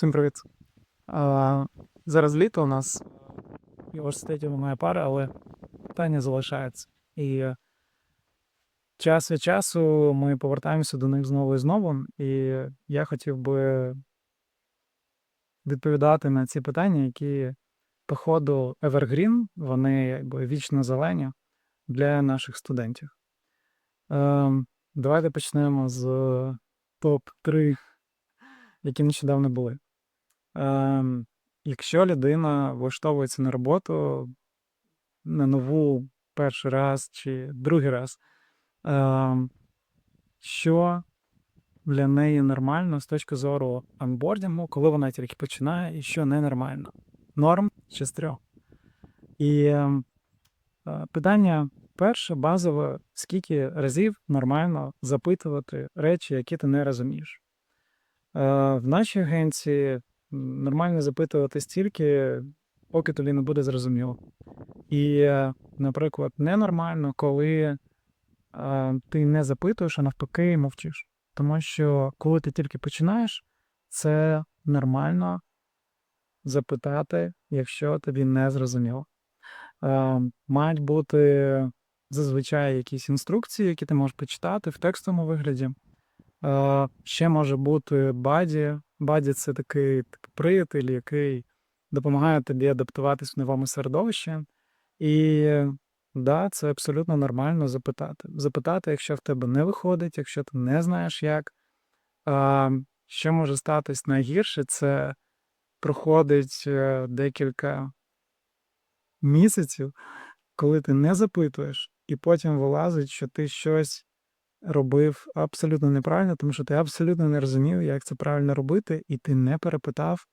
Всім привіт. А, зараз літо у нас в університеті немає пари, але питання залишається. І е, час від часу ми повертаємося до них знову і знову. І я хотів би відповідати на ці питання, які, по ходу, Evergreen, вони якби вічно зелені для наших студентів. Ем, давайте почнемо з топ-3, які нещодавно були. Ем, якщо людина влаштовується на роботу на нову перший раз чи другий раз, ем, що для неї нормально з точки зору онбордінгу, коли вона тільки починає, і що ненормально? Норм чи з трьох? І ем, е, питання перше, базове, скільки разів нормально запитувати речі, які ти не розумієш. Е, В нашій агенції нормально запитувати стільки, поки тобі не буде зрозуміло. І, е, наприклад, ненормально, коли е, ти не запитуєш, а навпаки мовчиш. Тому що коли ти тільки починаєш, це нормально запитати, якщо тобі не зрозуміло. Е, Мають бути зазвичай якісь інструкції, які ти можеш почитати в текстовому вигляді. Ще може бути баді. Баді це такий типу, приятель, який допомагає тобі адаптуватись в новому середовищі. І да, це абсолютно нормально запитати. Запитати, якщо в тебе не виходить, якщо ти не знаєш як. А, що може статись найгірше, це проходить е, декілька місяців, коли ти не запитуєш, і потім вилазить, що ти щось робив абсолютно неправильно, тому що ти абсолютно не розумів, як це правильно робити, і ти не перепитав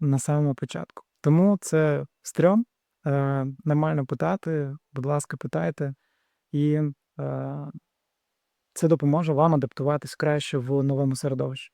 на самому початку. Тому це стрьом. Е, нормально питати, будь ласка, питайте, і е, це допоможе вам адаптуватись краще в новому середовищі.